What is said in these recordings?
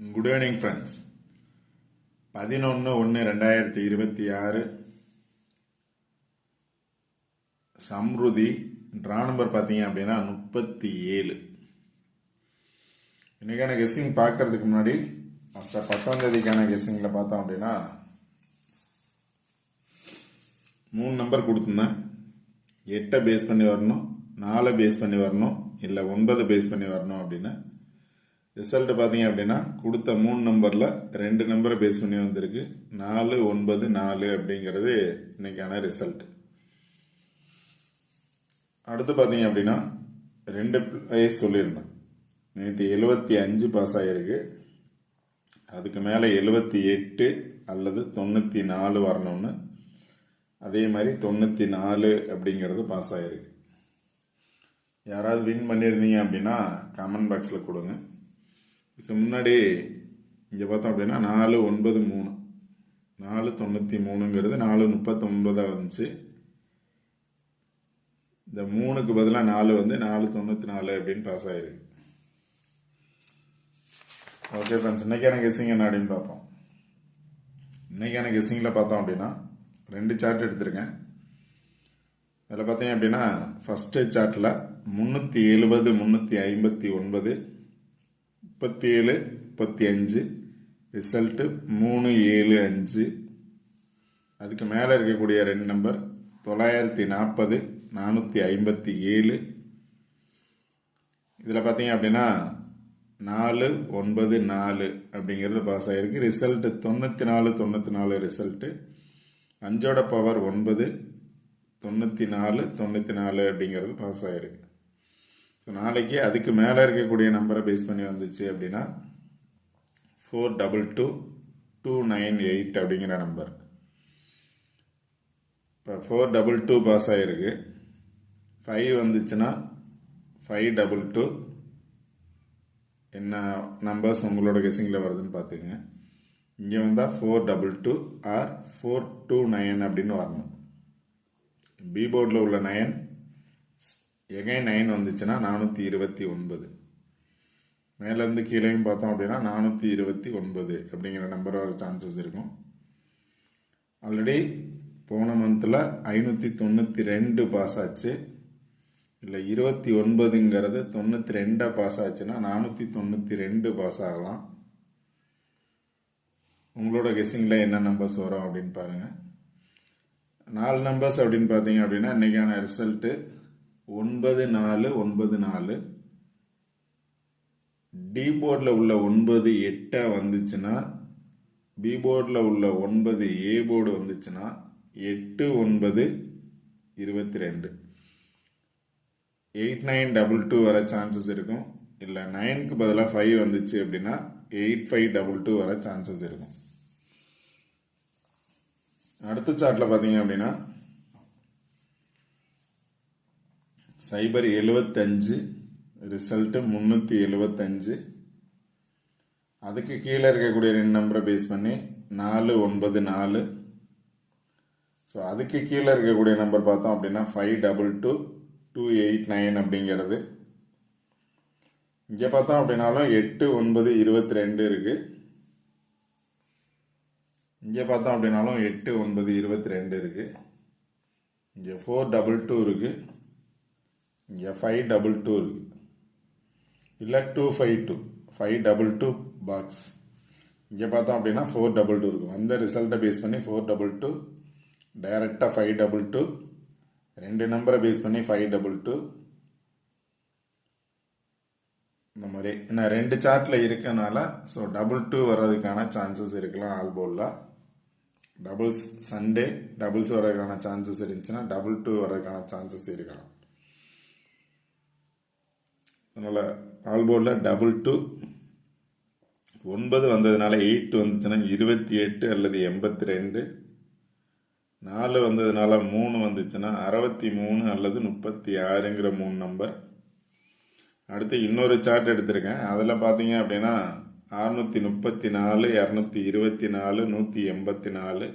Good evening friends பதினொன்று ஒன்று ரெண்டாயிரத்தி இருபத்தி ஆறு சம்ருதி ட்ரா நம்பர் பார்த்தீங்க அப்படின்னா முப்பத்தி ஏழு. இன்றைக்கான கெஸ்ஸிங் பார்க்கறதுக்கு முன்னாடி ஃபஸ்ட்டாக பத்தாம் தேதிக்கான கெஸ்ஸிங்கில் பார்த்தோம் அப்படின்னா மூணு நம்பர் கொடுத்துருந்தேன். எட்டை பேஸ் பண்ணி வரணும் நாலை பேஸ் பண்ணி வரணும் இல்லை ஒன்பதை பேஸ் பண்ணி வரணும் அப்படின்னு ரிசல்ட் பார்த்தீங்க அப்படின்னா கொடுத்த மூணு நம்பரில் ரெண்டு நம்பரை பேஸ் பண்ணி வந்திருக்கு. நாலு ஒன்பது நாலு அப்படிங்கிறது இன்றைக்கான ரிசல்ட் அடுத்து பார்த்தீங்க அப்படின்னா ரெண்டு பிளேஸ் சொல்லியிருந்தேன் நேற்று எழுபத்தி அஞ்சு பாஸ் ஆகிருக்கு அதுக்கு மேலே எழுபத்தி எட்டு அல்லது தொண்ணூற்றி நாலு வரணும்னு. அதே மாதிரி தொண்ணூற்றி நாலு அப்படிங்கிறது பாஸ் ஆகிருக்கு யாராவது வின் பண்ணியிருந்தீங்க அப்படின்னா கமெண்ட் பாக்ஸில் கொடுங்க. இதுக்கு முன்னாடி இங்கே பார்த்தோம் அப்படின்னா நாலு ஒன்பது மூணு. நாலு தொண்ணூற்றி மூணுங்கிறது நாலு முப்பத்தொன்பதாக வந்துச்சு இந்த மூணுக்கு பதிலாக நாலு வந்து நாலு தொண்ணூற்றி நாலு அப்படின்னு பாஸ் ஆகிருக்கு ஓகே ஃப்ரெண்ட்ஸ் இன்னைக்கான கெஸ்ஸிங் என்ன அப்படின்னு பார்ப்போம். இன்றைக்கான கெஸ்ஸிங்கில் பார்த்தோம் அப்படின்னா ரெண்டு சார்ட் எடுத்திருக்கேன். அதில் பார்த்தீங்க அப்படின்னா ஃபஸ்ட்டு சார்ட்டில் முந்நூற்றி எழுபது முந்நூற்றி ஐம்பத்தி ஒன்பது முப்பத்தி ஏழு முப்பத்தி அஞ்சு ரிசல்ட்டு மூணு ஏழு அஞ்சு. அதுக்கு மேலே இருக்கக்கூடிய ரெண்டு நம்பர் தொள்ளாயிரத்தி நாற்பது நானூற்றி ஐம்பத்தி ஏழு. இதில் பார்த்தீங்க அப்படின்னா நாலு ஒன்பது நாலு அப்படிங்கிறது பாஸ் ஆகிருக்கு ரிசல்ட்டு தொண்ணூற்றி நாலு தொண்ணூற்றி நாலு ரிசல்ட்டு அஞ்சோட பவர் ஒன்பது தொண்ணூற்றி நாலு தொண்ணூற்றி நாலு அப்படிங்கிறது பாஸ் ஆகிருக்கு நாளைக்கு அதுக்கு மேலே இருக்கக்கூடிய நம்பரை பேஸ் பண்ணி வந்துச்சு அப்படின்னா four double two two nine eight அப்படிங்கிற நம்பர் இப்போ ஃபோர் டபுள் டூ பாஸ் ஆகிருக்கு ஃபைவ் வந்துச்சுன்னா ஃபைவ் டபுள் டூ என்ன நம்பர்ஸ் உங்களோட கெஸிங்கில் வருதுன்னு பார்த்துங்க இங்கே வந்தால் four double two or four two nine அப்படின்னு வரணும். பி போர்டில் உள்ள நயன் எகைன் நைன் வந்துச்சுன்னா நானூற்றி இருபத்தி ஒன்பது. மேலேருந்து கீழேயும் பார்த்தோம் அப்படின்னா நானூற்றி இருபத்தி ஒன்பது அப்படிங்கிற நம்பர் வர சான்சஸ் இருக்கும். ஆல்ரெடி போன மந்தில் ஐநூற்றி தொண்ணூற்றி ரெண்டு பாஸ் ஆச்சு. இல்லை இருபத்தி ஒன்பதுங்கிறது தொண்ணூற்றி ரெண்டாக பாஸ் ஆச்சுன்னா நானூற்றி தொண்ணூற்றி ரெண்டு பாஸ் ஆகலாம். உங்களோட கெஸ்ஸிங்கில் என்ன நம்பர்ஸ் வரும் அப்படின்னு பாருங்கள் நாலு நம்பர்ஸ் அப்படின்னு பார்த்தீங்க அப்படின்னா இன்றைக்கான ரிசல்ட்டு ஒன்பது நாலு ஒன்பது நாலு. டி போர்டில் உள்ள ஒன்பது எட்டாக வந்துச்சுன்னா பி போர்டில் உள்ள ஒன்பது ஏ போர்டு வந்துச்சுன்னா எட்டு ஒன்பது இருபத்தி ரெண்டு எயிட் நைன் டபுள் டூ வர சான்சஸ் இருக்கும். இல்லை நைனுக்கு பதிலாக ஃபைவ் வந்துச்சு அப்படின்னா எயிட் ஃபைவ் டபுள் டூ வர சான்சஸ் இருக்கும். அடுத்த சார்ட்டில் பார்த்தீங்க அப்படின்னா சைபர் எழுபத்தஞ்சு ரிசல்ட்டு முந்நூற்றி எழுபத்தஞ்சு அதுக்கு கீழே இருக்கக்கூடிய ரெண்டு நம்பரை பேஸ் பண்ணி நாலு ஒன்பது நாலு. ஸோ அதுக்கு கீழே இருக்கக்கூடிய நம்பர் பார்த்தோம் அப்படின்னா five double two two eight nine அப்படிங்கிறது. இங்கே பார்த்தோம் அப்படின்னாலும் எட்டு ஒன்பது இருபத்தி ரெண்டு இருக்குது இங்கே பார்த்தோம் அப்படின்னாலும் எட்டு ஒன்பது இருபத்தி ரெண்டு இருக்குது இங்கே ஃபோர் டபுள் டூ இருக்குது இங்கே ஃபைவ் டபுள் டூ இருக்குது இல்லை two five two five double two box இங்கே பார்த்தோம் அப்படின்னா ஃபோர் டபுள் டூ இருக்கும் அந்த ரிசல்ட்டை பேஸ் பண்ணி ஃபோர் டபுள் டூ டைரெக்டாக ஃபைவ் டபுள் டூ ரெண்டு நம்பரை பேஸ் பண்ணி ஃபைவ் டபுள் டூ இந்த மாதிரி. நான் ரெண்டு சார்ட்டில் இருக்கனால ஸோ டபுள் டூ வர்றதுக்கான சான்சஸ் இருக்கலாம் ஆல் போலில். டபுள்ஸ் சண்டே டபுள்ஸ் வர்றதுக்கான சான்சஸ் இருந்துச்சுன்னா டபுள் டூ வர்றதுக்கான சான்சஸ் இருக்கலாம். அதனால் ஆல் போர்டில் டபுள் டூ ஒன்பது வந்ததுனால எயிட் வந்துச்சுன்னா இருபத்தி எட்டு அல்லது எண்பத்தி ரெண்டு. நாலு வந்ததுனால மூணு வந்துச்சுன்னா அறுபத்தி மூணு அல்லது முப்பத்தி ஆறுங்கிற மூணு நம்பர் அடுத்து இன்னொரு சார்ட் எடுத்திருக்கேன். அதில் பார்த்தீங்க அப்படின்னா அறுநூற்றி முப்பத்தி நாலு இரநூத்தி இருபத்தி நாலு நூற்றி எண்பத்தி நாலு.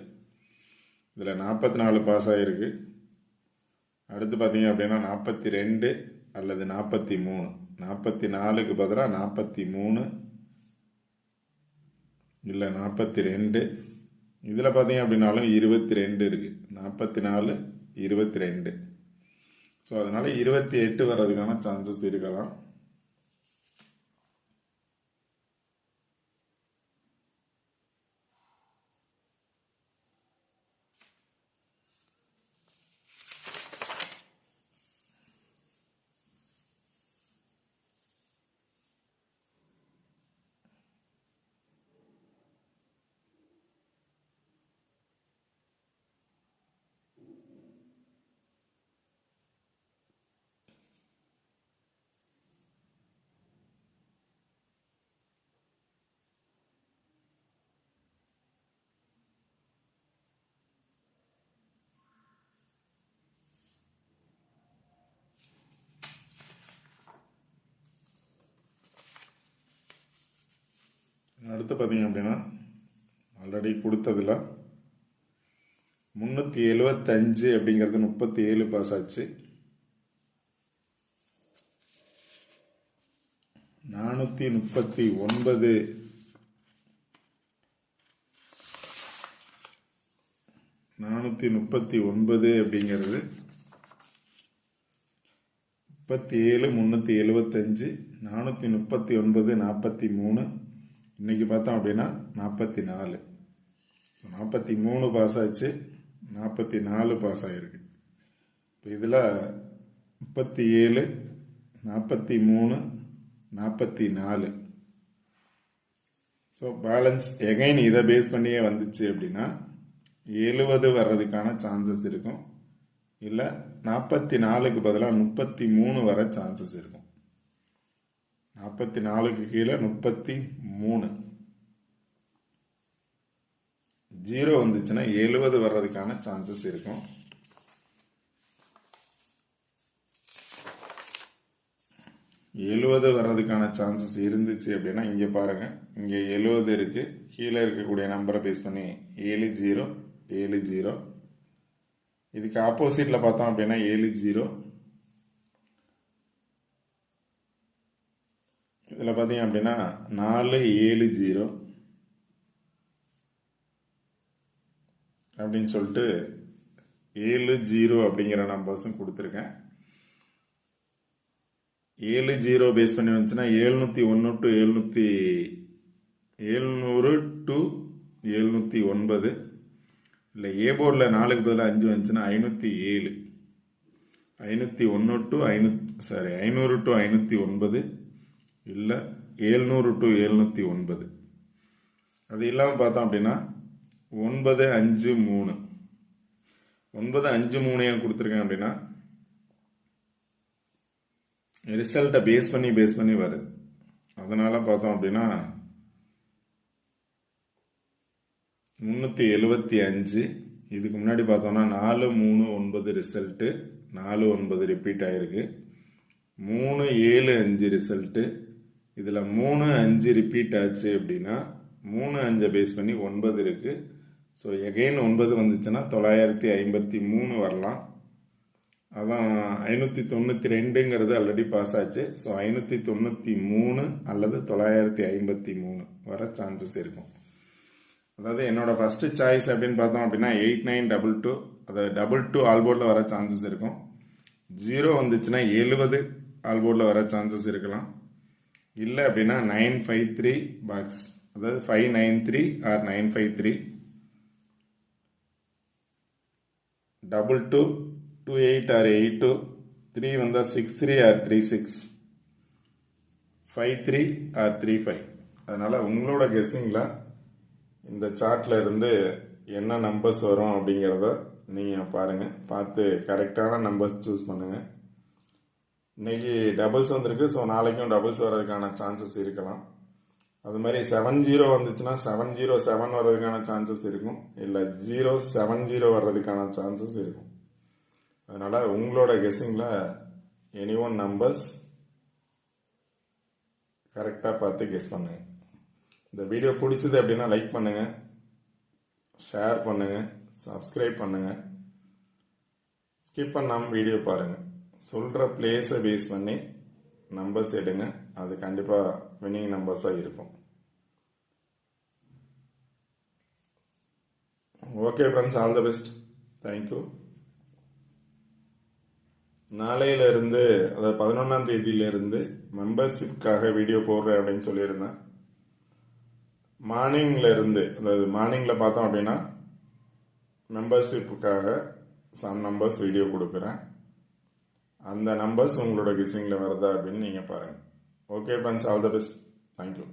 இதில் நாற்பத்தி நாலு பாஸ் ஆகிருக்கு அடுத்து பார்த்தீங்க அப்படின்னா நாற்பத்தி ரெண்டு அல்லது நாற்பத்தி மூணு. நாற்பத்தி நாலுக்கு பதிலாக நாற்பத்தி மூணு இல்லை நாற்பத்தி ரெண்டு இதில் பார்த்தீங்க அப்படின்னாலும் இருபத்தி ரெண்டு இருக்குது நாற்பத்தி நாலு இருபத்தி ரெண்டு ஸோ அதனால் இருபத்தி எட்டு வர்றதுக்கான சான்சஸ் இருக்கலாம். அடுத்து பார்த்தீங்க அப்படின்னா ஆல்ரெடி கொடுத்ததில் முந்நூற்றி எழுபத்தஞ்சு அப்படிங்கிறது முப்பத்தி ஏழு பாஸ் ஆச்சு. நானூற்றி முப்பத்தி ஒன்பது நானூற்றி முப்பத்தி ஒன்பது அப்படிங்கிறது முப்பத்தி ஏழு முந்நூற்றி எழுபத்தஞ்சு நானூற்றி முப்பத்தி ஒன்பது நாற்பத்தி மூணு இன்றைக்கி பார்த்தோம் அப்படின்னா நாற்பத்தி நாலு ஸோ நாற்பத்தி மூணு பாஸ் ஆச்சு நாற்பத்தி நாலு பாஸ் ஆகிருக்கு இப்போ இதில் முப்பத்தி ஏழு நாற்பத்தி மூணு நாற்பத்தி நாலு ஸோ பேலன்ஸ் எகைன் இதை பேஸ் பண்ணியே வந்துச்சு அப்படின்னா எழுபது வர்றதுக்கான சான்சஸ் இருக்கும். இல்லை நாற்பத்தி நாலுக்கு பதிலாக முப்பத்தி மூணு வர சான்சஸ் இருக்கும். நாற்பத்தி நாலுக்கு கீழே முப்பத்தி மூணு ஜீரோ வந்துச்சுன்னா எழுபது வர்றதுக்கான சான்சஸ் இருக்கும். எழுபது வர்றதுக்கான சான்சஸ் இருந்துச்சு அப்படின்னா இங்கே பாருங்கள் இங்கே எழுபது இருக்குது கீழே இருக்கக்கூடிய நம்பரை பேஸ் பண்ணி ஏழு ஜீரோ ஏழு ஜீரோ. இதுக்கு ஆப்போசிட்டில் பார்த்தோம் அப்படின்னா ஏழு ஜீரோ இதில் பார்த்தீங்க அப்படின்னா நாலு ஏழு ஜீரோ அப்படின்னு சொல்லிட்டு ஏழு ஜீரோ அப்படிங்கிற நம்பர்ஸும் கொடுத்துருக்கேன். ஏழு ஜீரோ பேஸ் பண்ணி வந்துச்சுன்னா ஏழ்நூற்றி ஒன்று டு எழுநூற்றி ஏழ்நூறு டு எழுநூற்றி ஒன்பது. இல்லை ஏ போர்டில் நாலுக்கு பதிலாக அஞ்சு வந்துச்சுன்னா ஐநூற்றி ஏழு. ஐநூற்றி ஒன்று டு ஐநூத் சாரி ஐநூறு டு ஐநூற்றி ஒன்பது. இல்லை ஏழ்நூறு டு எழுநூற்றி ஒன்பது. அது இல்லாமல் பார்த்தோம் அப்படின்னா ஒன்பது அஞ்சு மூணு. ஒன்பது அஞ்சு மூணு ஏன் கொடுத்துருக்கேன் அப்படின்னா ரிசல்ட்டை பேஸ் பண்ணி பேஸ் பண்ணி வருது. அதனால் பார்த்தோம் அப்படின்னா முந்நூற்றி எழுபத்தி அஞ்சு. இதுக்கு முன்னாடி பார்த்தோம்னா நாலு மூணு ஒன்பது ரிசல்ட்டு நாலு ஒன்பது ரிப்பீட் ஆகிருக்கு மூணு ஏழு அஞ்சு ரிசல்ட்டு இதில் மூணு அஞ்சு ரிப்பீட் ஆச்சு அப்படின்னா மூணு அஞ்சை பேஸ் பண்ணி ஒன்பது இருக்குது ஸோ எகெயின் ஒன்பது வந்துச்சுன்னா தொள்ளாயிரத்தி ஐம்பத்தி மூணு வரலாம். அதான் ஐநூற்றி தொண்ணூற்றி ரெண்டுங்கிறது ஆல்ரெடி பாஸ் ஆச்சு. ஸோ ஐநூற்றி தொண்ணூற்றி மூணு அல்லது தொள்ளாயிரத்தி ஐம்பத்தி மூணு வர சான்சஸ் இருக்கும். அதாவது என்னோடய ஃபஸ்ட்டு சாய்ஸ் அப்படின்னு பார்த்தோம் அப்படின்னா எயிட் நைன் டபுள் டூ அதை டபுள் டூ ஆல்போர்டில் வர சான்சஸ் இருக்கும். ஜீரோ வந்துச்சுன்னா எழுபது ஆல்போர்டில் வர சான்சஸ் இருக்கலாம். இல்லை அப்படின்னா நைன் ஃபைவ் த்ரீ பாக்ஸ் அதாவது five nine three or nine five three double two two eight or eight two three வந்தால் six three or three six five three or three five அதனால் உங்களோட கெஸ்ஸிங்கில் இந்த சார்ட்டில் இருந்து என்ன நம்பர்ஸ் வரும் அப்படிங்கிறத நீங்கள் பாருங்கள் பார்த்து கரெக்டான நம்பர்ஸ் சூஸ் பண்ணுங்கள் இன்றைக்கி டபுள்ஸ் வந்திருக்கு ஸோ நாளைக்கும் டபுள்ஸ் வர்றதுக்கான சான்சஸ் இருக்கலாம். அது மாதிரி செவன் ஜீரோ வந்துச்சுன்னா செவன் ஜீரோ செவன் வர்றதுக்கான சான்சஸ் இருக்கும். இல்லை ஜீரோ செவன் ஜீரோ வர்றதுக்கான சான்சஸ் இருக்கும். அதனால் உங்களோட கெஸ்ஸிங்கில் எனி ஒன் நம்பர்ஸ் கரெக்டாக பார்த்து கெஸ் பண்ணுங்கள் இந்த வீடியோ பிடிச்சது அப்படின்னா லைக் பண்ணுங்கள் ஷேர் பண்ணுங்கள் சப்ஸ்கிரைப் பண்ணுங்கள் ஸ்கிப் பண்ணாமல் வீடியோ பாருங்கள் சொல்கிற பிளேஸை பேஸ் பண்ணி நம்பர்ஸ் எடுங்க. அது கண்டிப்பாக வினிங் நம்பர்ஸாக இருக்கும். Okay friends all the best thank you நாளையிலிருந்து அதாவது பதினொன்றாம் தேதியிலிருந்து மெம்பர்ஷிப்காக வீடியோ போடுறேன் அப்படின்னு சொல்லியிருந்தேன். மார்னிங்கில் இருந்து அதாவது மார்னிங்கில் பார்த்தோம் அப்படின்னா மெம்பர்ஷிப்புக்காக சம் நம்பர்ஸ் வீடியோ கொடுக்குறேன். அந்த நம்பர்ஸ் உங்களோட கிசிங்கில் வருதா அப்படின்னு நீங்கள் பாருங்கள் okay friends all the best thank you